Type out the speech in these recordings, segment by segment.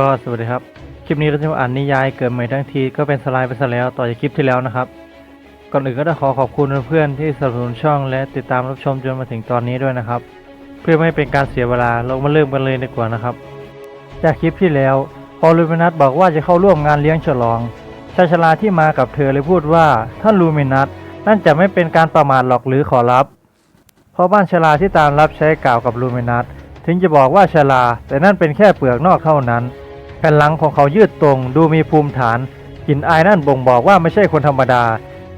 ก็สวัสดีครับ คลิปนี้เราจะมาอ่านนิยายเกิดใหม่ทั้งทีก็เป็นสไลด์ไปซะแล้วต่อจากคลิปที่แล้วนะครับ ก่อนอื่นก็ต้องขอขอบคุณเพื่อนๆที่สนับสนุนช่องและติดตามรับชมจนมาถึงตอนนี้ด้วยนะครับ เพื่อไม่ให้เป็นการเสียเวลาเรามาเริ่มกันเลยดีกว่านะครับ จากคลิปที่แล้วพอลูมินัสบอกว่าจะเข้าร่วมงานเลี้ยงฉลองชายชราที่มากับเธอเลยพูดว่าท่านลูมินัสนั่นจะไม่เป็นการประมาทหรอกหรือขอรับ เพราะบ้านชลาที่ตามรับใช้กล่าวกับลูมินัสถึงจะบอกว่าชลาแต่นั่นเป็นแค่เปลือกนอกเท่านั้น แผ่นหลังของเขายืดตรง ดูมีภูมิฐานกลิ่นอายนั่นบ่งบอกว่าไม่ใช่คนธรรมดา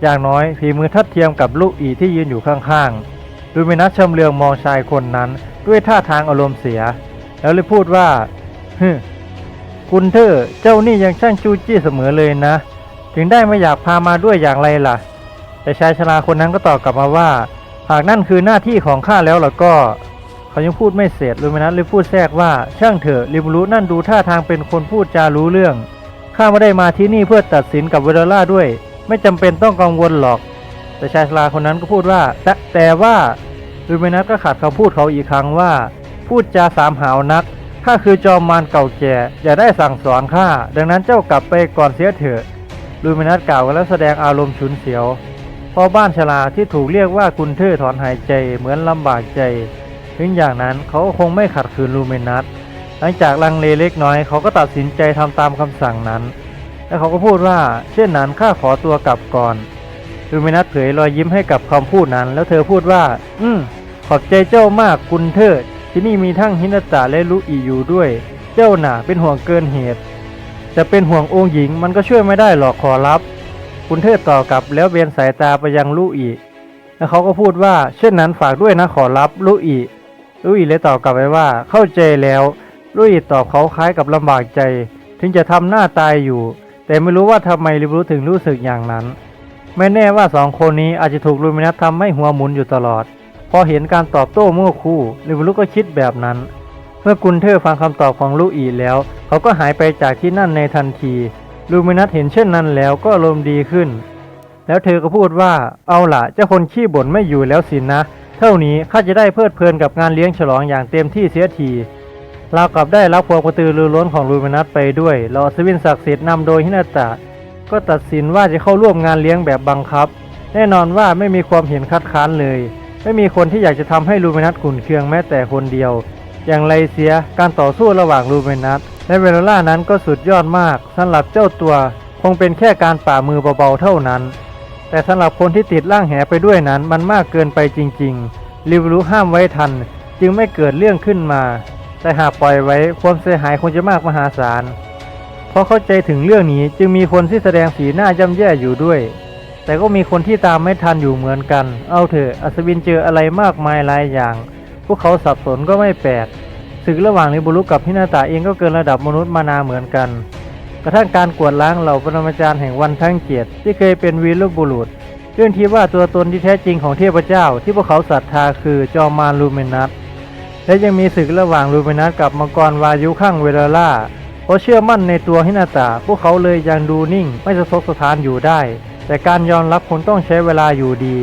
อย่างน้อยฝีมือทัดเทียมกับลูกอีที่ยืนอยู่ข้างๆ ลูมินัสชำเลืองมองชายคนนั้น ด้วยท่าทางอารมณ์เสีย แล้วเลยพูดว่าฮึคุณเธอเจ้านี่ยังช่างจู้จี้เสมอเลยนะ ถึงได้ไม่อยากพามาด้วยอย่างไรล่ะ แต่ชายชราคนนั้นก็ตอบกลับมาว่า หากนั่นคือหน้าที่ของข้าแล้วล่ะก็ เขายังพูดไม่เสร็จลูมินัสเลยพูดแทรกว่าช่างเถอะริมรู้นั่นดูท่าทางเป็นคนพูดจารู้เรื่องข้าไม่ได้มาที่นี่เพื่อตัดสินกับเวเดล่าด้วย ไม่จำเป็นต้องกังวลหรอก แต่ชายชราคนนั้นก็พูดว่า แต่แต่ว่าลูมินัสก็ขัดคำพูดเขาอีกครั้งว่า พูดจาสามหาวนักข้าคือจอมมารเก่าแก่ อย่าได้สั่งสอนข้าดังนั้นเจ้ากลับไปก่อนเสียเถอะลูมินัสกล่าวแล้วแสดงอารมณ์ฉุนเฉียวพอบ้านชลาที่ถูกเรียกว่ากุนเทอถอนหายใจเหมือนลำบากใจ ถึงอย่างนั้นเขาก็คงไม่ขัดขืนลูเมนัสหลังจากลังเลเล็กน้อยเขาก็ตัดสินใจทำตามคำสั่งนั้น และเขาก็พูดว่าเช่นนั้นข้าขอตัวกลับก่อนลูเมนัสเผยรอยยิ้มให้กับคำพูดนั้น แล้วเธอพูดว่า อืมขอบใจเจ้ามากกุนเทอที่นี่มีทั้งฮินาตะและลุอีอยู่ด้วย เจ้าหน่าเป็นห่วงเกินเหตุ จะเป็นห่วงองค์หญิงมันก็ช่วยไม่ได้หรอกขอรับ คุณเทพต่อกลับแล้วเบนสายตาไปยังลูอีแล้วเขาก็พูดว่า เช่นนั้นฝากด้วยนะขอรับลูอี ลูอีเลยตอบกลับไปว่าเข้าใจแล้วลูอีตอบเขาคล้ายกับลำบากใจ ถึงจะทำหน้าตายอยู่ แต่ไม่รู้ว่าทำไมลิบรู้ถึงรู้สึกอย่างนั้น ไม่แน่ว่าสองคนนี้อาจจะถูกลูมินัสทำให้หัวหมุนอยู่ตลอด พอเห็นการตอบโต้เมื่อคู่ลิบรู้ก็คิดแบบนั้น เมื่อกุนเทอร์ฟังคำตอบของลูอีแล้ว เขาก็หายไปจากที่นั่นในทันทีลูมินัสเห็นเช่นนั้นแล้วก็อารมณ์ดีขึ้น แล้วเธอก็พูดว่าเอาล่ะเจ้าคนขี้บ่นไม่อยู่แล้วสินะ เท่านี้ข้าจะได้เพลิดเพลินกับงานเลี้ยงฉลองอย่างเต็มที่เสียทีเรากลับได้รับความกระตือรือร้นของลูมินัสไปด้วยเรอัศวินศักดิ์สิทธิ์นำโดยฮินาตะก็ตัดสินว่าจะเข้าร่วมงานเลี้ยงแบบบังคับ แน่นอนว่าไม่มีความเห็นคัดค้านเลย ไม่มีคนที่อยากจะทำให้ลูมินัสขุนเคืองแม้แต่คนเดียว อย่างไรเสียการต่อสู้ระหว่างลูมินัสและเวโรล่านั้นก็สุดยอดมากสำหรับเจ้าตัว คงเป็นแค่การป่ามือเบาๆเท่านั้น แต่สำหรับคนที่ติดร่างแหไปด้วยนั้นมันมากเกินไปจริงๆ ริวรู้ห้ามไว้ทัน จึงไม่เกิดเรื่องขึ้นมา แต่หากปล่อยไว้ความเสียหายคงจะมากมหาศาลเพราะเข้าใจถึงเรื่องนี้จึงมีคนที่แสดงสีหน้าย่ำแย่อยู่ด้วย แต่ก็มีคนที่ตามไม่ทันอยู่เหมือนกัน เอาเถอะอัศวินเจออะไรมากมายหลายอย่าง พวกเขาสับสนก็ไม่แปลกศึกระหว่างนิบุรุกับพินาตาเองก็เกินระดับมนุษย์มานาเหมือนกัน กระทั่งการกวดล้างเหล่าปรมาจารย์แห่งวันทั้งเกียรติที่เคยเป็นวีรบุรุษ เรื่องที่ว่าตัวตนที่แท้จริงของเทพเจ้า ที่พวกเขาศรัทธาคือจอมมารลูเมนัสและยังมีศึกระหว่างลูเมนัสกับมังกรวายุข้างเวลาล่าเพราะเชื่อมั่นในตัวฮินาตะพวกเขาเลยยังดูนิ่งไม่สะทกสถานอยู่ได้ แต่การยอมรับคงต้องใช้เวลาอยู่ดี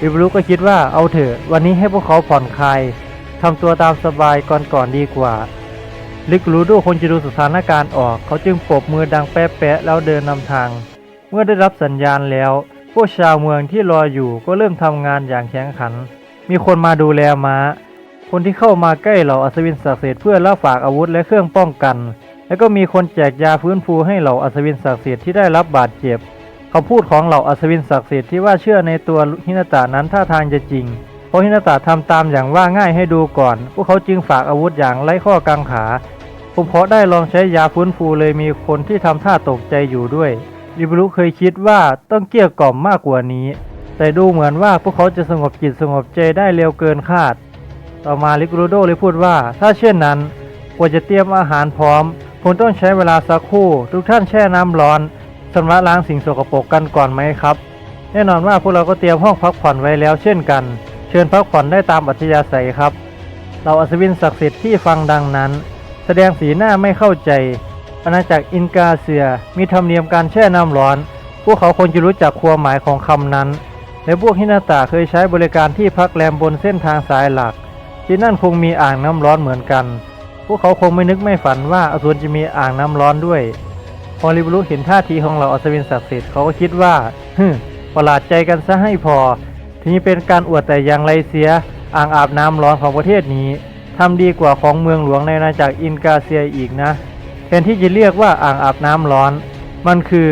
ริบรุก็คิดว่าเอาเถอะ วันนี้ให้พวกเขาผ่อนคลายทำตัวตามสบายก่อนก่อนดีกว่า ลิกรูดูคนจะดูสถานการณ์ออก เขาจึงปรบมือดังแป๊ะๆแล้วเดินนำทาง เมื่อได้รับสัญญาณแล้ว พวกชาวเมืองที่รออยู่ก็เริ่มทำงานอย่างแข็งขัน มีคนมาดูแลม้า คนที่เข้ามาใกล้เหล่าอัศวินศักดิ์สิทธิ์เพื่อรับฝากอาวุธและเครื่องป้องกัน แล้วก็มีคนแจกยาฟื้นฟูให้เหล่าอัศวินศักดิ์สิทธิ์ที่ได้รับบาดเจ็บคำพูดของเหล่าอัศวินศักดิ์สิทธิ์ที่ว่าเชื่อในตัวฮินาตะนั้นท่าทางจะจริง เพราะฮินาตะทำตามอย่างว่าง่ายให้ดูก่อน พวกเขาจึงฝากอาวุธอย่างไร้ข้อกังขา ผมเพราะได้ลองใช้ยาฟื้นฟูเลยมีคนที่ทำท่าตกใจอยู่ด้วยริบรุเคยคิดว่าต้องเกลี้ยกล่อมมากกว่านี้ แต่ดูเหมือนว่าพวกเขาจะสงบจิตสงบใจได้เร็วเกินคาด ต่อมาลิกรูโดเลยพูดว่า ถ้าเช่นนั้นกว่าจะเตรียมอาหารพร้อมคงต้องใช้เวลาสักครู่ ทุกท่านแช่น้ำร้อนชำระล้างสิ่งสกปรกกันก่อนไหมครับ แน่นอนว่าพวกเราก็เตรียมห้องพักผ่อนไว้แล้วเช่นกัน เชิญพักผ่อนได้ตามอัธยาศัยครับ เราอัศวินศักดิ์สิทธิ์ที่ฟังดังนั้น แสดงสีหน้าไม่เข้าใจ อาณาจักรอินกาเซียมีธรรมเนียมการแช่น้ำร้อน พวกเขาคงจะรู้จักความหมายของคำนั้น และพวกฮินาตาเคยใช้บริการที่พักแรมบนเส้นทางสายหลัก ที่นั่นคงมีอ่างน้ำร้อนเหมือนกัน พวกเขาคงไม่นึกไม่ฝันว่าอสูรจะมีอ่างน้ำร้อนด้วย พอริบรุเห็นท่าทีของเราอัศวินศักดิ์สิทธิ์เขาก็คิดว่าฮึประหลาดใจกันซะให้พอทีนี้เป็นการอวดแต่อย่างไรเสีย อ่างอาบน้ำร้อนของประเทศนี้ ทำดีกว่าของเมืองหลวงในอาณาจักรอินกาเซียอีกนะแทนที่จะเรียกว่าอ่างอาบน้ำร้อน มันคือ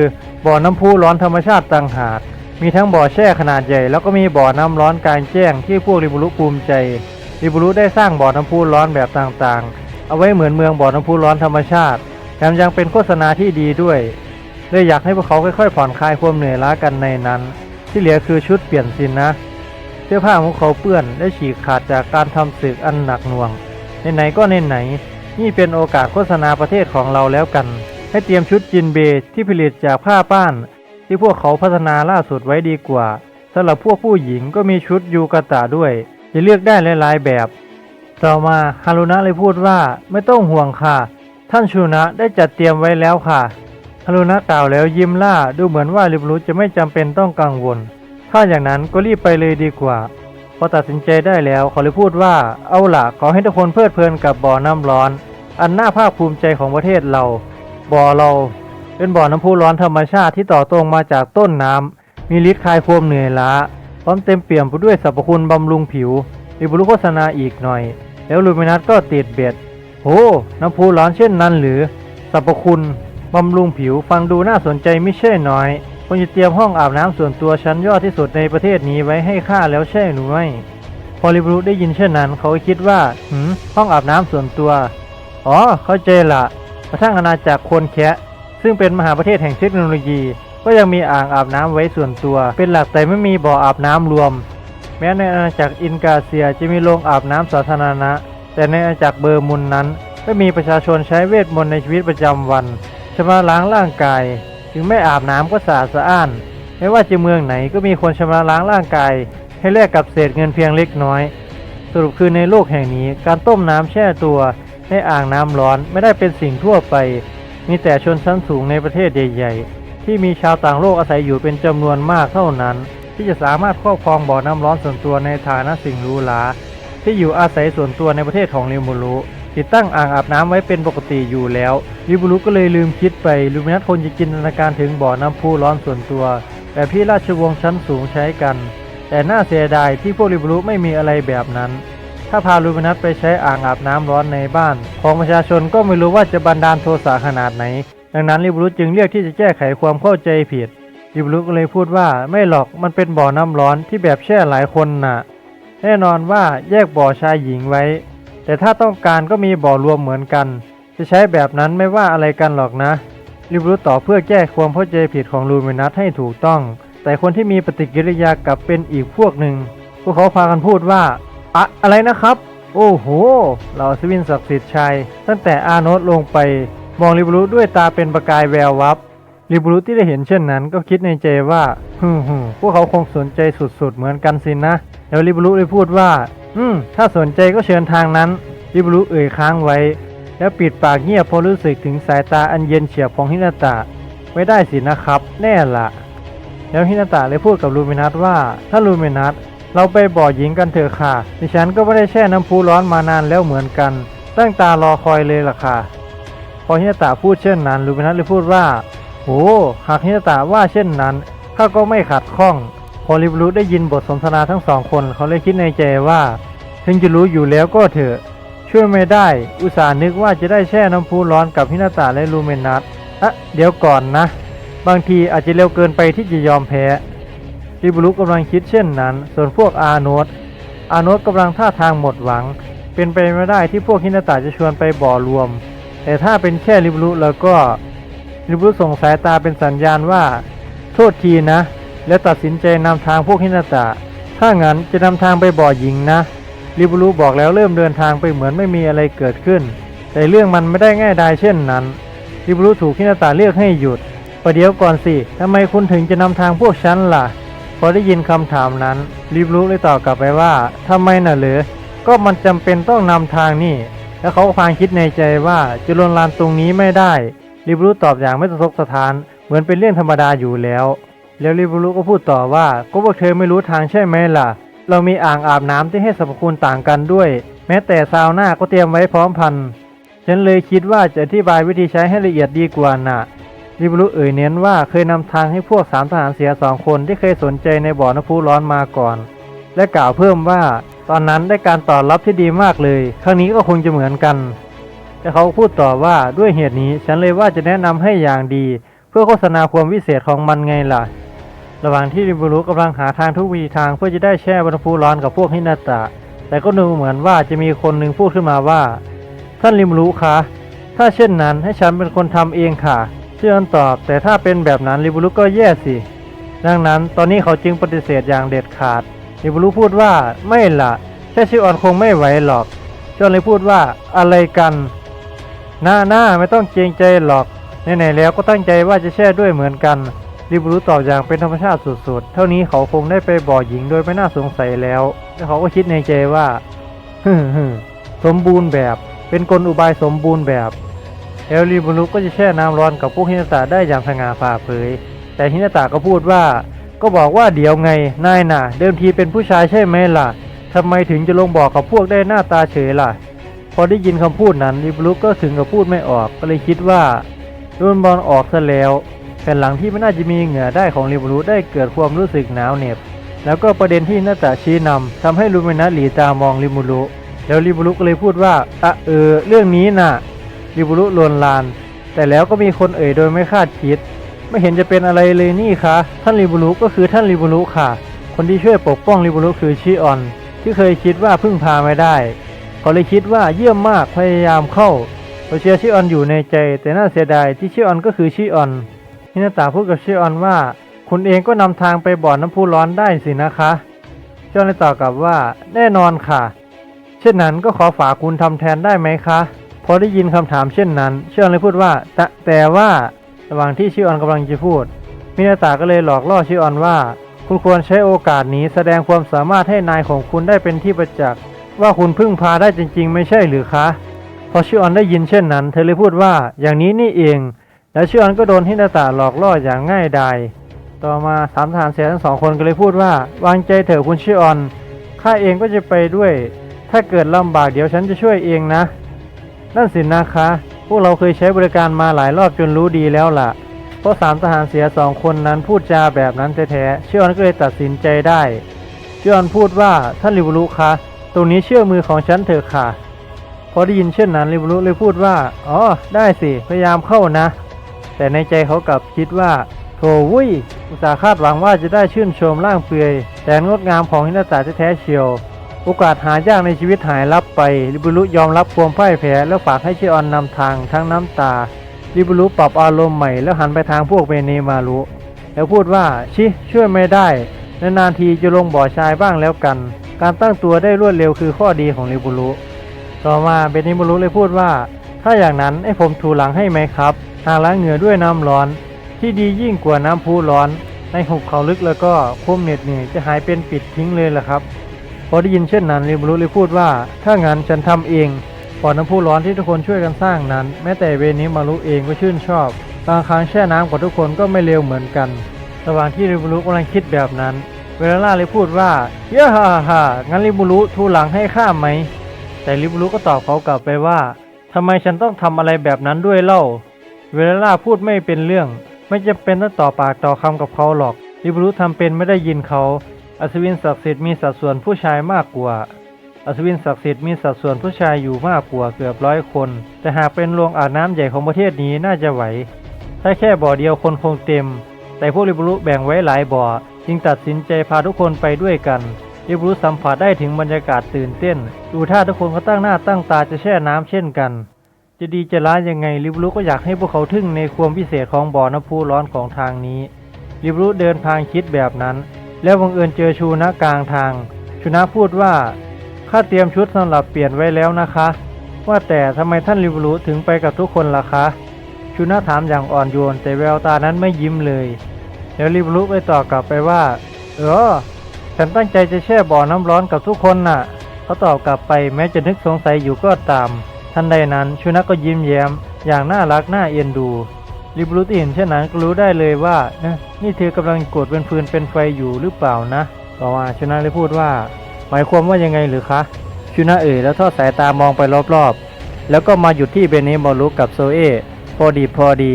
บ่อน้ำพุร้อนธรรมชาติต่างหาก มีทั้งบ่อแช่ขนาดใหญ่ แล้วก็มีบ่อน้ำร้อนกลางแจ้งที่พวกริบุรุภูมิใจ ริบุรุได้สร้างบ่อน้ำพุร้อนแบบต่างๆ เอาไว้เหมือนเมืองบ่อน้ำพุร้อนธรรมชาติแถมยังเป็นโฆษณาที่ดีด้วยเลยอยากให้พวกเขาค่อยๆผ่อนคลายความเหนื่อยล้ากันในนั้น ที่เหลือคือชุดเปลี่ยนสินนะ เสื้อผ้าของเขาเปื้อนและฉีกขาดจากการทำศึกอันหนักหน่วงไหนๆก็ไหนๆนี่เป็นโอกาสโฆษณาประเทศของเราแล้วกัน ให้เตรียมชุดจินเบที่ผลิตจากผ้าป้าน ที่พวกเขาพัฒนาล่าสุดไว้ดีกว่าสำหรับพวกผู้หญิงก็มีชุดยูกาตะด้วยจะเลือกได้หลายๆแบบ ต่อมาฮารุนะเลยพูดว่าไม่ต้องห่วงค่ะ ท่านชูนะได้จัดเตรียมไว้แล้วค่ะฮารุนะกล่าวแล้วยิ้มล่าดูเหมือนว่าริบรุจะไม่จำเป็นต้องกังวล ถ้าอย่างนั้นก็รีบไปเลยดีกว่า พอตัดสินใจได้แล้วเขาเลยพูดว่าเอาล่ะขอให้ทุกคนเพลิดเพลินกับบ่อน้ำร้อน อันน่าภาคภูมิใจของประเทศเรา บ่อเราเป็นบ่อน้ำพุร้อนธรรมชาติที่ต่อตรงมาจากต้นน้ำมีฤทธิ์คลายความเหนื่อยล้าพร้อมเต็มเปี่ยมไปด้วยสรรพคุณบำรุงผิวมีบุรุษโฆษณาอีกหน่อย แล้วลูมินัสก็ติดเบ็ดโหน้ำพุร้อนเช่นนั้นหรือสรรพคุณบำรุงผิวฟังดูน่าสนใจไม่ใช่น้อย ควรจะเตรียมห้องอาบน้ำส่วนตัวชั้นยอดที่สุดในประเทศนี้ไว้ให้ข้าแล้วใช่หรือไม่พอริบรุได้ยินเช่นนั้น เขาคิดว่าหืมห้องอาบน้ำส่วนตัว อ๋อ เข้าใจละกระทั่งอาณาจักรคนแคะซึ่งเป็นมหาประเทศแห่งเทคโนโลยี ก็ยังมีอ่างอาบน้ำไว้ส่วนตัว เป็นหลักแต่ไม่มีบ่ออาบน้ำรวม แม้ในอาณาจักรอินกาเซียจะมีโรงอาบน้ำสาธารณะ แต่ในอาณาจักรเบอร์มุนนั้นก็มีประชาชนใช้เวทมนต์ในชีวิตประจำวันชำระล้างร่างกาย ถึงไม่อาบน้ำก็สะอาดสะอ้าน ไม่ว่าจะเมืองไหนก็มีคนชำระล้างร่างกาย ให้แลกกับเศษเงินเพียงเล็กน้อย สรุปคือในโลกแห่งนี้การต้มน้ำแช่ตัวในอ่างน้ำร้อนไม่ได้เป็นสิ่งทั่วไป มีแต่ชนชั้นสูงในประเทศใหญ่ๆ ที่มีชาวต่างโลกอาศัยอยู่เป็นจำนวนมากเท่านั้น ที่จะสามารถครอบครองบ่อน้ำร้อนส่วนตัวในฐานะสิ่งรูหราที่อยู่อาศัยส่วนตัวในประเทศของริมูรุ ติดตั้งอ่างอาบน้ำไว้เป็นปกติอยู่แล้วริมูรุก็เลยลืมคิดไปลูมินัสคนจะจินตนาการถึงบ่อน้ำพุร้อนส่วนตัวแบบที่ราชวงศ์ชั้นสูงใช้กัน แต่น่าเสียดายที่พวกริมูรุไม่มีอะไรแบบนั้น ถ้าพาลูมินัสไปใช้อ่างอาบน้ำร้อนในบ้าน ของประชาชนก็ไม่รู้ว่าจะบันดาลโทสะขนาดไหน ดังนั้นริบรุจึงเรียกที่จะแก้ไขความเข้าใจผิดริบรุก็เลยพูดว่าไม่หรอกมันเป็นบ่อน้ำร้อนที่แบบแช่หลายคนน่ะ แน่นอนว่าแยกบ่อชายหญิงไว้ แต่ถ้าต้องการก็มีบ่อรวมเหมือนกัน จะใช้แบบนั้นไม่ว่าอะไรกันหรอกนะริบรุต่อเพื่อแก้ความเข้าใจผิดของลูมินัสให้ถูกต้อง แต่คนที่มีปฏิกิริยากลับเป็นอีกพวกหนึ่ง พวกเขาพากันพูดว่าอะอะไรนะครับ โอ้โห เราสวินศักดิ์สิทธิ์ชัย ตั้งแต่อาโนตลงไป มองริบรุด้วยตาเป็นประกายแวววับริบรุที่ได้เห็นเช่นนั้นก็คิดในใจว่าฮึมฮึมพวกเขาคงสนใจสุดๆเหมือนกันสินะ แล้วริบรุได้พูดว่า อืม ถ้าสนใจก็เชิญทางนั้นริบรุเอ่ยค้างไว้ แล้วปิดปากเงียบเพราะรู้สึกถึงสายตาอันเย็นเฉียบของฮินาตะไม่ได้สินะครับ แน่ละ แล้วฮินาตะเลยพูดกับลูมินัสว่า ถ้าลูมินัสเราไปบ่อหญิงกันเถอะค่ะ ดิฉันก็ไม่ได้แช่น้ำพุร้อนมานานแล้วเหมือนกัน ตั้งตารอคอยเลยล่ะค่ะ พอฮินาตะพูดเช่นนั้น ลูมินัสเลยพูดว่าโอ้หากฮินาตะว่าเช่นนั้นข้าก็ไม่ขัดข้อง พอริบรุได้ยินบทสนทนาทั้งสองคนเขาเลยคิดในใจว่า ถึงจะรู้อยู่แล้วก็เถอะ ช่วยไม่ได้ อุตส่าห์นึกว่าจะได้แช่น้ำพุร้อนกับฮินาตะและลูเมนัสอะเดี๋ยวก่อนนะ บางทีอาจจะเร็วเกินไปที่จะยอมแพ้ริบรุกำลังคิดเช่นนั้น ส่วนพวกอาโนตอาโนตกำลังท่าทางหมดหวัง เป็นไปไม่ได้ที่พวกฮินาตะจะชวนไปบ่อรวม แต่ถ้าเป็นแค่ริบรุแล้วก็ริบรุส่งสายตาเป็นสัญญาณว่า โทษทีนะ แล้วตัดสินใจนำทางพวกฮินาตะ ถ้างั้นจะนำทางไปบ่อหญิงนะ ริบรุบอกแล้วเริ่มเดินทางไปเหมือนไม่มีอะไรเกิดขึ้น แต่เรื่องมันไม่ได้ง่ายดายเช่นนั้น ริบรุถูกฮินาตะเรียกให้หยุด ประเดี๋ยวก่อนสิทำไมคุณถึงจะนำทางพวกฉันล่ะ พอได้ยินคำถามนั้น ริบรุเลยตอบกลับไปว่าทำไมน่ะเหรอก็มันจำเป็นต้องนำทางนี่ แล้วเขาก็พางคิดในใจว่าจะลวนลานตรงนี้ไม่ได้ ริบรุตอบอย่างไม่สะทกสะทาน เหมือนเป็นเรื่องธรรมดาอยู่แล้ว แล้วริบุรุก็พูดต่อว่าก็พวกเธอไม่รู้ทางใช่ไหมล่ะ เรามีอ่างอาบน้ำที่ให้สรรพคุณต่างกันด้วย แม้แต่ซาวน่าก็เตรียมไว้พร้อมพัน ฉันเลยคิดว่าจะอธิบายวิธีใช้ให้ละเอียดดีกว่าน่ะริบุรุเอ่ยเน้นว่าเคยนำทางให้พวกสามทหารเสียสองคนที่เคยสนใจในบ่อน้ำพุร้อนมาก่อน และกล่าวเพิ่มว่า ตอนนั้นได้การตอบรับที่ดีมากเลย ครั้งนี้ก็คงจะเหมือนกัน แต่เขาพูดต่อว่าด้วยเหตุนี้ฉันเลยว่าจะแนะนำให้อย่างดี เพื่อโฆษณาความวิเศษของมันไงล่ะ ระหว่างที่ริบุรุกำลังหาทางทุกวิธีทางเพื่อจะได้แช่บนภูร้อนกับพวกฮินาตะ แต่ก็ดูเหมือนว่าจะมีคนหนึ่งพูดขึ้นมาว่า ท่านริมุรุคะ ถ้าเช่นนั้นให้ฉันเป็นคนทำเองค่ะเชื่อนตอบ แต่ถ้าเป็นแบบนั้นริบุรุก็แย่สิ ดังนั้นตอนนี้เขาจึงปฏิเสธอย่างเด็ดขาดริบุรุพูดว่าไม่ละแค่ชิออนคงไม่ไหวหรอกจนเลยพูดว่าอะไรกันหน้าหน้าไม่ต้องเกรงใจหรอกไหนๆแล้วก็ตั้งใจว่าจะแช่ด้วยเหมือนกัน ริบุรุตอบอย่างเป็นธรรมชาติสุดๆ เท่านี้เขาคงได้ไปบ่อหญิงโดยไม่น่าสงสัยแล้ว และเขาก็คิดในใจว่าฮึมฮึมสมบูรณ์แบบ เป็นกลอุบายสมบูรณ์แบบเอลริบุรุก็จะแช่น้ำร้อนกับพวกฮินาตะได้อย่างสง่าผ่าเผย แต่ฮินาตะก็พูดว่า ก็บอกว่าเดี๋ยวไง นายน่ะ เดิมทีเป็นผู้ชายใช่ไหมล่ะทำไมถึงจะลงบอกกับพวกได้หน้าตาเฉยล่ะ พอได้ยินคำพูดนั้นริบลุกก็ถึงกับพูดไม่ออก ก็เลยคิดว่าโดนบอลออกซะแล้ว แผ่นหลังที่ไม่น่าจะมีเหงื่อได้ของริบลุได้เกิดความรู้สึกหนาวเหน็บ แล้วก็ประเด็นที่น่าตาชี้นำทำให้ลูมินัสหลีตามองริมูรุแล้วริมูรุก็เลยพูดว่าอะเออ เรื่องนี้น่ะริมูรุลวนลาน แต่แล้วก็มีคนเอ่ยโดยไม่คาดคิด ไม่เห็นจะเป็นอะไรเลยนี่คะท่านริมูรุก็คือท่านริมูรุค่ะ คนที่ช่วยปกป้องริมูรุคือชิออน ที่เคยคิดว่าพึ่งพาไม่ได้เขาเลยคิดว่าเยี่ยมมากพยายามเข้าเราเชียร์ชิออนอยู่ในใจ แต่น่าเสียดายที่ชิออนก็คือชิออน ฮินาตาพูดกับชิออนว่า คุณเองก็นำทางไปบ่อน้ำพุร้อนได้สินะคะชิออนเลยตอบกลับว่า แน่นอนค่ะ เช่นนั้นก็ขอฝากคุณทำแทนได้ไหมคะ พอได้ยินคำถามเช่นนั้นชิออนเลยพูดว่าแต่แต่ว่าระหว่างที่ชิออนกำลังจะพูดมินาตาก็เลยหลอกล่อชิออนว่า คุณควรใช้โอกาสนี้แสดงความสามารถให้นายของคุณได้เป็นที่ประจักษ์ว่าคุณพึ่งพาได้จริง ๆ ไม่ใช่หรือคะ พอชื่อออนได้ยินเช่นนั้น เธอเลยพูดว่า อย่างนี้นี่เอง แล้วชื่อออนก็โดนฮินาตะหลอกล่ออย่างง่ายดาย ต่อมาสามทหารเสียทั้งสองคนก็เลยพูดว่า วางใจเถอะคุณชื่อออน ข้าเองก็จะไปด้วย ถ้าเกิดลำบากเดี๋ยวฉันจะช่วยเองนะ นั่นสินะคะ พวกเราเคยใช้บริการมาหลายรอบจนรู้ดีแล้วล่ะ เพราะสามทหารเสียสองคนนั้นพูดจาแบบนั้นแท้ๆชื่อออนก็เลยตัดสินใจได้ชื่อออนพูดว่าท่านริวรุคะ ตรงนี้เชื่อมือของฉันเถอะค่ะ พอได้ยินเช่นนั้นริบรุเลยพูดว่า อ๋อ ได้สิ พยายามเข้านะ แต่ในใจเขากลับคิดว่าโถวุ้ยอุตสาห์คาดหวังว่าจะได้ชื่นชมร่างเปลือยแต่งดงามของฮินาตาแท้เชียว โอกาสหายากในชีวิตหายลับไป ริบุรุยอมรับความพ่ายแพ้แล้วฝากให้เชิออนนำทางทั้งน้ำตา ริบุรุปรับอารมณ์ใหม่แล้วหันไปทางพวกเมเนมารุแล้วพูดว่าชิช่วยไม่ได้นานๆทีจะลงบ่อชายบ้างแล้วกัน การตั้งตัวได้รวดเร็วคือข้อดีของริบุรุต่อมาเบนิบุรุเลยพูดว่า ถ้าอย่างนั้นให้ผมถูหลังให้ไหมครับ หากล้างเหงื่อด้วยน้ำร้อน ที่ดียิ่งกว่าน้ำพุร้อน ในหุบเขาลึกแล้วก็คุ้มเหน็ดเหนื่อยจะหายเป็นปิดทิ้งเลยล่ะครับ พอได้ยินเช่นนั้นริบุรุเลยพูดว่า ถ้างั้นฉันทำเองบ่อน้ำพุร้อนที่ทุกคนช่วยกันสร้างนั้น แม้แต่เวนิมารุเองก็ชื่นชอบบางครั้งแช่น้ำกับทุกคนก็ไม่เร็วเหมือนกัน ระหว่างที่ริบุรุกำลังคิดแบบนั้น เวลาล่าเลยพูดว่าเย่าฮ่าฮ่างั้นริบุรุทูหลังให้ข้าไหม แต่ริบุรุก็ตอบเขากลับไปว่าทำไมฉันต้องทำอะไรแบบนั้นด้วยเล่า เวลล่าพูดไม่เป็นเรื่อง ไม่จำเป็นต้องต่อปากต่อคำกับเขาหรอกริบรุทำเป็นไม่ได้ยินเขาอัศวินศักดิ์สิทธิ์มีสัดส่วนผู้ชายมากกว่า อัศวินศักดิ์สิทธิ์มีสัดส่วนผู้ชายอยู่มากกว่าเกือบร้อยคน แต่หากเป็นโรงอาบน้ำใหญ่ของประเทศนี้น่าจะไหว ถ้าแค่บ่อเดียวคนคงเต็ม แต่พวกริบรุแบ่งไว้หลายบ่อ จึงตัดสินใจพาทุกคนไปด้วยกัน ริบรุสัมผัสได้ถึงบรรยากาศตื่นเต้น ดูท่าทุกคนก็ตั้งหน้าตั้งตาจะแช่น้ำเช่นกัน จะดีจะร้ายยังไงริบุรุก็อยากให้พวกเขาทึ่งในความพิเศษของบ่อน้ำพุร้อนของทางนี้ริบุรุเดินทางคิดแบบนั้น แล้วบังเอิญเจอชูนะกลางทาง ชูนะพูดว่าข้าเตรียมชุดสำหรับเปลี่ยนไว้แล้วนะคะ ว่าแต่ทำไมท่านริบุรุถึงไปกับทุกคนล่ะคะชูนะถามอย่างอ่อนโยนแต่แววตานั้นไม่ยิ้มเลย แล้วริบุรุไปตอบกลับไปว่า เออฉันตั้งใจจะแช่บ่อน้ำร้อนกับทุกคนน่ะเขาตอบกลับไปแม้จะนึกสงสัยอยู่ก็ตาม ทันใดนั้นชูนักก็ยิ้มแย้ม อย่างน่ารักน่าเอ็นดูริบรุที่เห็นเช่นนั้นก็รู้ได้เลยว่าเอ๊ะนี่เธอกำลังกดเป็นฟืนเป็นไฟอยู่หรือเปล่านะ ต่อมาชูนักเลยพูดว่า หมายความว่ายังไงหรือคะชูนักเอ่ยแล้วทอดสายตามองไปรอบๆ แล้วก็มาหยุดที่เบเนบอลุกับโซเอพอดีพอดี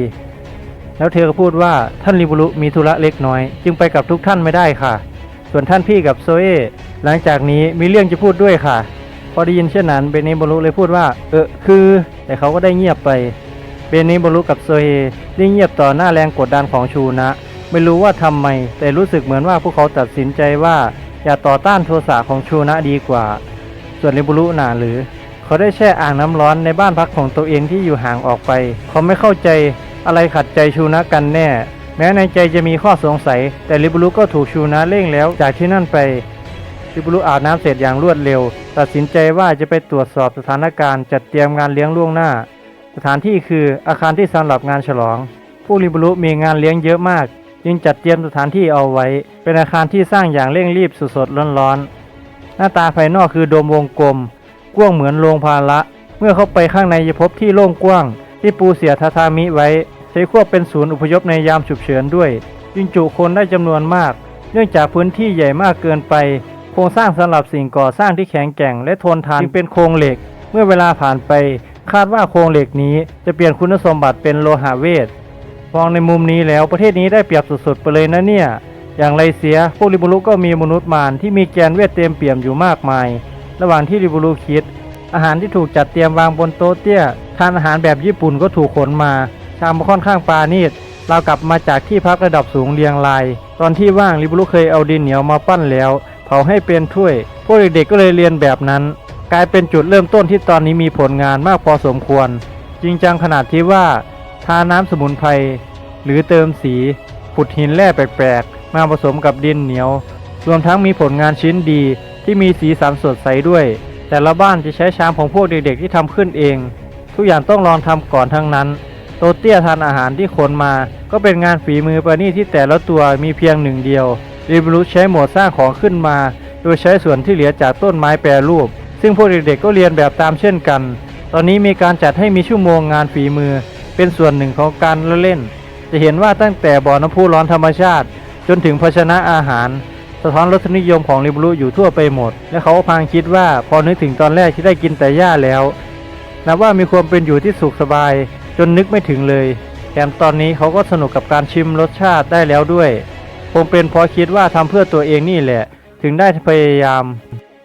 แล้วเธอก็พูดว่าท่านริบุรุมีธุระเล็กน้อย จึงไปกับทุกท่านไม่ได้ค่ะ ส่วนท่านพี่กับโซเอหลังจากนี้มีเรื่องจะพูดด้วยค่ะ พอได้ยินเช่นนั้นเบเนบอลุเลยพูดว่า เออคือ แต่เขาก็ได้เงียบไป เบเนบอลุกับโซเฮได้เงียบต่อหน้าแรงกดดันของชูนะ ไม่รู้ว่าทำไม แต่รู้สึกเหมือนว่าพวกเขาตัดสินใจว่า อย่าต่อต้านโทสะของชูนะดีกว่า ส่วนริบรุหนาหรือ เขาได้แช่อ่างน้ำร้อนในบ้านพักของตัวเองที่อยู่ห่างออกไป เขาไม่เข้าใจอะไรขัดใจชูนะกันแน่ แม้ในใจจะมีข้อสงสัย แต่ริบุรุก็ถูกชูนะเร่งแล้วจากที่นั่นไป ริบุรุอาบน้ำเสร็จอย่างรวดเร็ว ตัดสินใจว่าจะไปตรวจสอบสถานการณ์จัดเตรียมงานเลี้ยงล่วงหน้า สถานที่คืออาคารที่สำหรับงานฉลอง ผู้ริบุรุมีงานเลี้ยงเยอะมาก จึงจัดเตรียมสถานที่เอาไว้ เป็นอาคารที่สร้างอย่างเร่งรีบสดๆร้อนๆ หน้าตาภายนอกคือโดมวงกลม กว้างเหมือนโรงพาระเมื่อเข้าไปข้างในจะพบที่โล่งกว้าง ที่ปูเสียทาทามิไว้ใช้ควบเป็นศูนย์อพยพในยามฉุกเฉินด้วย จึงจุคนได้จำนวนมาก เนื่องจากพื้นที่ใหญ่มากเกินไป โครงสร้างสำหรับสิ่งก่อสร้างที่แข็งแกร่ง และทนทานจึงเป็นโครงเหล็ก เมื่อเวลาผ่านไป คาดว่าโครงเหล็กนี้จะเปลี่ยนคุณสมบัติเป็นโลหะเวทมองในมุมนี้แล้วประเทศนี้ได้เปรียบสุดๆไปเลยนะเนี่ย อย่างไรเสียพวกริบุรุก็มีมนุษย์มารที่มีแกนเวทเต็มเปี่ยมอยู่มากมาย ระหว่างที่ริบุรุคิด อาหารที่ถูกจัดเตรียมวางบนโต๊ะเตี้ยทานอาหารแบบญี่ปุ่นก็ถูกขนมาชามค่อนข้างปาณีตเรากลับมาจากที่พักระดับสูงเรียงราย ตอนที่ว่างริบุรุเคยเอาดินเหนียวมาปั้นแล้ว เผาให้เป็นถ้วย พวกเด็กๆก็เลยเรียนแบบนั้น กลายเป็นจุดเริ่มต้นที่ตอนนี้มีผลงานมากพอสมควร จริงจังขนาดที่ว่า ทาน้ำสมุนไพรหรือเติมสีขุดหินแร่แปลกๆ มาผสมกับดินเหนียว รวมทั้งมีผลงานชิ้นดีที่มีสีสันสดใสด้วย แต่ละบ้านจะใช้ชามของพวกเด็กๆที่ทำขึ้นเอง ทุกอย่างต้องลองทำก่อนทั้งนั้น โตเตี้ยทานอาหารที่ขนมา ก็เป็นงานฝีมือประณีตที่แต่ละตัวมีเพียงหนึ่งเดียว ริบรุใช้โหมดสร้างของขึ้นมา โดยใช้ส่วนที่เหลือจากต้นไม้แปรรูป ซึ่งพวกเด็กๆก็เรียนแบบตามเช่นกัน ตอนนี้มีการจัดให้มีชั่วโมงงานฝีมือ เป็นส่วนหนึ่งของการละเล่น จะเห็นว่าตั้งแต่บ่อน้ำพุร้อนธรรมชาติ จนถึงภาชนะอาหาร สะท้อนรสนิยมของริบรุอยู่ทั่วไปหมด และเขาพางคิดว่าพอนึกถึงตอนแรกที่ได้กินแต่หญ้าแล้วนับว่ามีความเป็นอยู่ที่สุขสบาย จนนึกไม่ถึงเลยแถมตอนนี้เขาก็สนุกกับการชิมรสชาติได้แล้วด้วย คงเป็นเพราะคิดว่าทำเพื่อตัวเองนี่แหละ ถึงได้พยายาม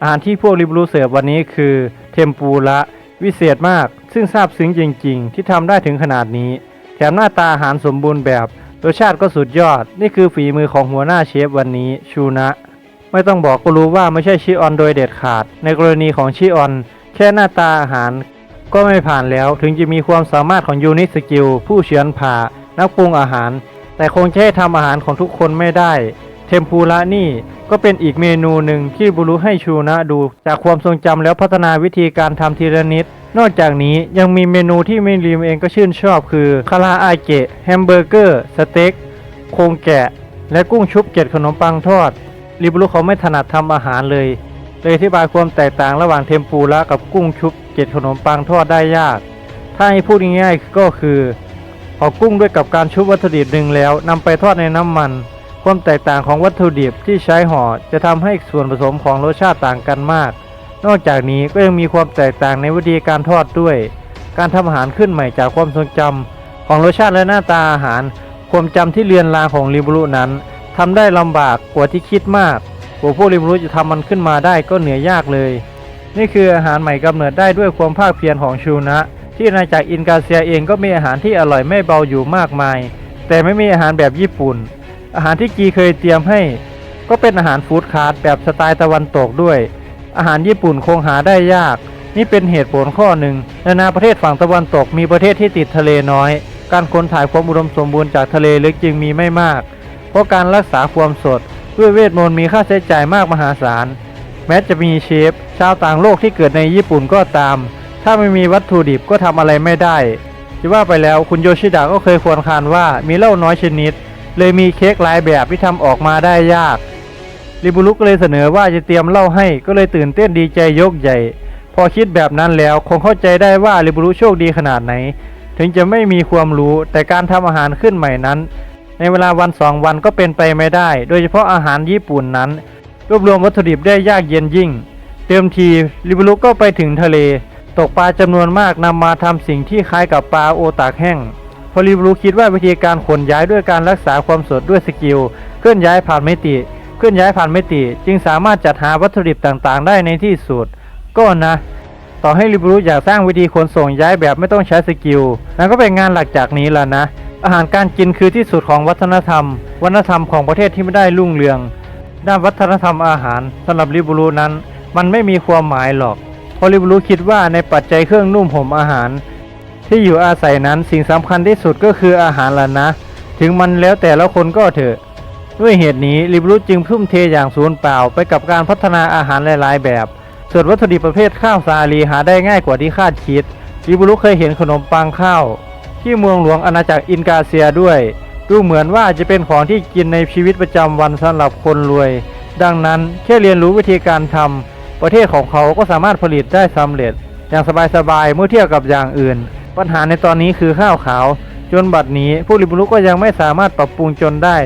อาหารที่พวกริบรูเสิร์ฟวันนี้คือเทมปูระวิเศษมาก ซึ่งซาบซึ้งจริง ๆ ที่ทำได้ถึงขนาดนี้ แถมหน้าตาอาหารสมบูรณ์แบบรสชาติก็สุดยอด นี่คือฝีมือของหัวหน้าเชฟวันนี้ชูนะ ไม่ต้องบอกก็รู้ว่าไม่ใช่ชิออนโดยเด็ดขาด ในกรณีของชิออน แค่หน้าตาอาหาร ก็ไม่ผ่านแล้วถึงจะมีความสามารถของยูนิสกิลผู้เฉือนผ่า นักปรุงอาหาร แต่คงจะให้ทำอาหารของทุกคนไม่ได้ เทมปูระนี่ก็เป็นอีกเมนูหนึ่งที่บุรุให้ชูนะดู จากความทรงจำแล้วพัฒนาวิธีการทำทีละนิด นอกจากนี้ยังมีเมนูที่เมลีมเองก็ชื่นชอบคือคาราอาเกะแฮมเบอร์เกอร์สเต็กโครงแกะ และกุ้งชุบเกล็ดขนมปังทอดริบุรุเขาไม่ถนัดทำอาหารเลยเลยอธิบายความแตกต่างระหว่างเทมปูระกับกุ้งชุบเกล็ดขนมปังทอดได้ยาก ถ้าให้พูดง่ายๆก็คือ อากุ้งด้วยกับการชุบวัตถุดิบหนึ่งแล้วนำไปทอดในน้ำมัน ความแตกต่างของวัตถุดิบที่ใช้ห่อจะทำให้ส่วนผสมของรสชาติต่างกันมาก นอกจากนี้ก็ยังมีความแตกต่างในวิธีการทอดด้วย การทำอาหารขึ้นใหม่จากความทรงจำของรสชาติและหน้าตาอาหาร ความจำที่เลือนลางของริบรุนั้นทำได้ลำบากกว่าที่คิดมากกว่าพวกริบรุจะทำมันขึ้นมาได้ก็เหนือยากเลย นี่คืออาหารใหม่กำเนิดได้ด้วยความภาคเพียรของชูนะ ที่อาณาจักรอินกาเซียเองก็มีอาหารที่อร่อยไม่เบาอยู่มากมาย แต่ไม่มีอาหารแบบญี่ปุ่น อาหารที่กีเคยเตรียมให้ ก็เป็นอาหารฟู้ดคาร์ทแบบสไตล์ตะวันตกด้วย อาหารญี่ปุ่นคงหาได้ยาก นี่เป็นเหตุผลข้อหนึ่งนานาประเทศฝั่งตะวันตกมีประเทศที่ติดทะเลน้อย การค้นถ่ายความอุดมสมบูรณ์จากทะเลลึกจึงมีไม่มาก เพราะการรักษาความสดด้วยเวทมนต์มีค่าใช้จ่ายมากมหาศาล แม้จะมีเชฟชาวต่างโลกที่เกิดในญี่ปุ่นก็ตาม ถ้าไม่มีวัตถุดิบก็ทำอะไรไม่ได้จะว่าไปแล้วคุณโยชิดะก็เคยควรคานว่ามีเหล้าน้อยชนิด เลยมีเค้กหลายแบบที่ทำออกมาได้ยากริบุรุก็เลยเสนอว่าจะเตรียมเหล้าให้ก็เลยตื่นเต้นดีใจยกใหญ่ พอคิดแบบนั้นแล้วคงเข้าใจได้ว่าริบุรุโชคดีขนาดไหน ถึงจะไม่มีความรู้แต่การทำอาหารขึ้นใหม่นั้น ในเวลาวันสองวันก็เป็นไปไม่ได้ โดยเฉพาะอาหารญี่ปุ่นนั้น รวบรวมวัตถุดิบได้ยากเย็นยิ่ง เติมทีริบุรุก็ไปถึงทะเล ตกปลาจำนวนมากนำมาทำสิ่งที่คล้ายกับปลาโอตากแห้งพอริบรูคิดว่าวิธีการขนย้ายด้วยการรักษาความสดด้วยสกิลเคลื่อนย้ายผ่านมิติเคลื่อนย้ายผ่านมิติ จึงสามารถจัดหาวัตถุดิบต่างๆ ได้ในที่สุดก็นะ ต่อให้ริบรูอยากสร้างวิธีขนส่งย้ายแบบไม่ต้องใช้สกิลนั่นก็เป็นงานหลักจากนี้แล้วนะ อาหารการกินคือที่สุดของวัฒนธรรม วัฒนธรรมของประเทศที่ไม่ได้รุ่งเรือง ด้านวัฒนธรรมอาหารสำหรับริบรูนั้น มันไม่มีความหมายหรอก เพราะริบรูคิดว่าในปัจจัยเครื่องนุ่มห่มอาหาร ที่อยู่อาศัยนั้นสิ่งสำคัญที่สุดก็คืออาหารล่ะนะ ถึงมันแล้วแต่ละคนก็เถอะ ด้วยเหตุนี้ริบรุจึงทุ่มเทอย่างสูญเปล่าไปกับการพัฒนาอาหารหลายๆ แบบ ส่วนวัตถุดิบประเภทข้าวสาลีหาได้ง่ายกว่าที่คาดคิดริบรุเคยเห็นขนมปังข้าว ที่เมืองหลวงอาณาจักรอินกาเซียด้วยดูเหมือนว่าจะเป็นของที่กินในชีวิตประจำวันสำหรับคนรวย ดังนั้นแค่เรียนรู้วิธีการทำ ประเทศของเขาก็สามารถผลิตได้สำเร็จ อย่างสบายๆเมื่อเทียบกับอย่างอื่น ปัญหาในตอนนี้คือข้าวขาว จนบัดนี้ผู้ริบรุก็ยังไม่สามารถปรับปรุงจนได้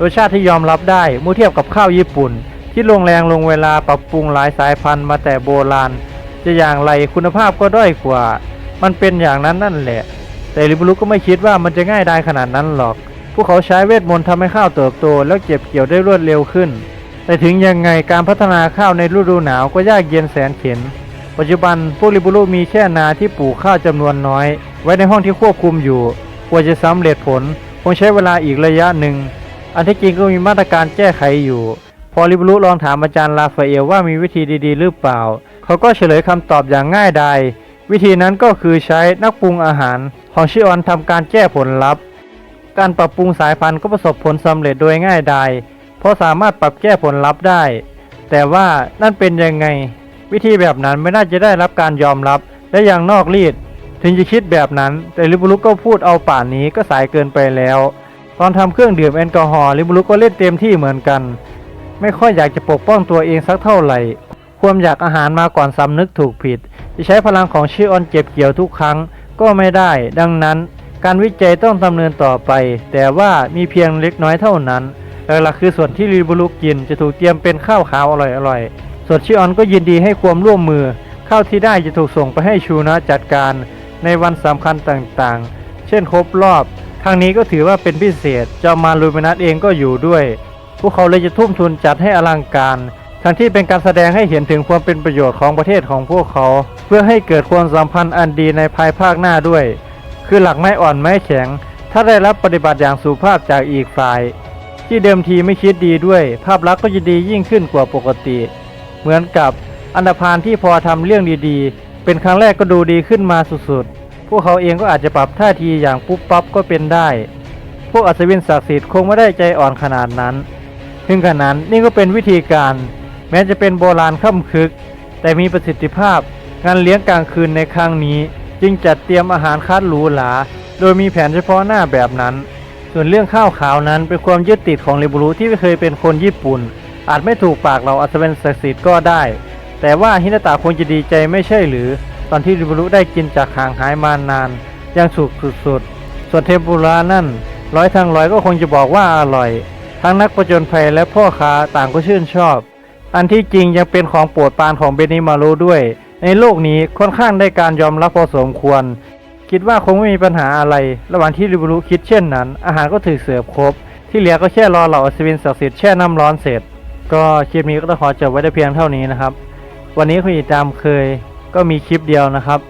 รสชาติที่ยอมรับได้เมื่อเทียบกับข้าวญี่ปุ่น ที่ลงแรงลงเวลาปรับปรุงหลายสายพันธุ์มาแต่โบราณ จะอย่างไรคุณภาพก็ด้อยกว่า มันเป็นอย่างนั้นนั่นแหละ แต่ริบรุก็ไม่คิดว่ามันจะง่ายได้ขนาดนั้นหรอก พวกเขาใช้เวทมนต์ทำให้ข้าวเติบโตแล้วเก็บเกี่ยวได้รวดเร็วขึ้น แต่ถึงยังไงการพัฒนาข้าวในฤดูหนาวก็ยากเย็นแสนเข็ญปัจจุบันพวกริบุรุมีแค่นาที่ปลูกข้าวจำนวนน้อย ไว้ในห้องที่ควบคุมอยู่กว่าจะสำเร็จผลคงใช้เวลาอีกระยะหนึ่ง อันที่จริงก็มีมาตรการแก้ไขอยู่ พอริบุรุลองถามอาจารย์ลาฟาเอลว่ามีวิธีดีๆ หรือเปล่า เขาก็เฉลยคำตอบอย่างง่ายดายวิธีนั้นก็คือใช้นักปรุงอาหารของชิออนทำการแก้ผลลัพธ์ การปรับปรุงสายพันธุ์ก็ประสบผลสำเร็จโดยง่ายดาย ราะสามารถปรับแก้ผลลัพธ์ได้ แต่ว่านั่นเป็นยังไง วิธีแบบนั้นไม่น่าจะได้รับการยอมรับและยังนอกรีด ถึงจะคิดแบบนั้น แต่ลิบุลุกก็พูดเอาป่านนี้ก็สายเกินไปแล้ว ตอนทำเครื่องดื่มแอลกอฮอล์ลิบุลุกก็เล่นเต็มที่เหมือนกัน ไม่ค่อยอยากจะปกป้องตัวเองสักเท่าไหร่ความอยากอาหารมาก่อนสำนึกถูกผิด จะใช้พลังของชิออนเก็บเกี่ยวทุกครั้งก็ไม่ได้ ดังนั้น การวิจัยต้องดำเนินต่อไป แต่ว่ามีเพียงเล็กน้อยเท่านั้น หลักๆคือส่วนที่ลิบุลุกินจะถูกเตรียมเป็นข้าวขาวอร่อยๆส่วนชิออนก็ยินดีให้ความร่วมมือ ข้าวที่ได้จะถูกส่งไปให้ชูนะจัดการในวันสำคัญต่างๆ เช่นครบรอบครั้งนี้ก็ถือว่าเป็นพิเศษ เจอมมารลูมินัสเองก็อยู่ด้วย พวกเขาเลยจะทุ่มทุนจัดให้อลังการทั้งที่เป็นการแสดงให้เห็นถึงความเป็นประโยชน์ของประเทศของพวกเขา เพื่อให้เกิดความสัมพันธ์อันดีในภายภาคหน้าด้วย คือหลักไม้อ่อนไม้แข็ง ถ้าได้รับปฏิบัติอย่างสุภาพจากอีกฝ่าย ที่เดิมทีไม่คิดดีด้วย ภาพลักษณ์ก็จะดียิ่งขึ้นกว่าปกติ เหมือนกับอันดพานที่พอทำเรื่องดีๆ เป็นครั้งแรกก็ดูดีขึ้นมาสุดๆ พวกเขาเองก็อาจจะปรับท่าทีอย่างปุ๊บปั๊บก็เป็นได้ พวกอัศวินศักดิ์สิทธิ์คงไม่ได้ใจอ่อนขนาดนั้น ถึงขนาดนั้นนี่ก็เป็นวิธีการ แม้จะเป็นโบราณค่ำคึก แต่มีประสิทธิภาพงานเลี้ยงกลางคืนในครั้งนี้ จึงจัดเตรียมอาหารคัดหรูหราโดยมีแผนเฉพาะหน้าแบบนั้น ส่วนเรื่องข้าวขาวนั้นเป็นความยึดติดของเรบุรุที่ไม่เคยเป็นคนญี่ปุ่น อาจไม่ถูกปากเราอัศวินศักดิ์สิทธิ์ก็ได้ แต่ว่าฮินาตะคงจะดีใจไม่ใช่หรือ ตอนที่เรบุรุได้กินจากห่างหายมานานยังสุกสุดๆ ส่วนเทมปุระนั่น ร้อยทางร้อยก็คงจะบอกว่าอร่อย ทั้งนักประจนภัยและพ่อค้าต่างก็ชื่นชอบ อันที่จริงยังเป็นของโปรดปานของเบนิมารุด้วย ในโลกนี้ค่อนข้างได้การยอมรับพอสมควร คิดว่าคงไม่มีปัญหาอะไร ระหว่างที่ริบุรุคิดเช่นนั้น อาหารก็ถือเสิร์ฟครบ ที่เหลือก็แค่รอเหล่าอสวินศักดิ์สิทธิ์แช่น้ำร้อนเสร็จ ก็คลิปนี้ก็ต้องขอจบไว้ได้เพียงเท่านี้นะครับ วันนี้คุณอิตามเคยก็มีคลิปเดียวนะครับ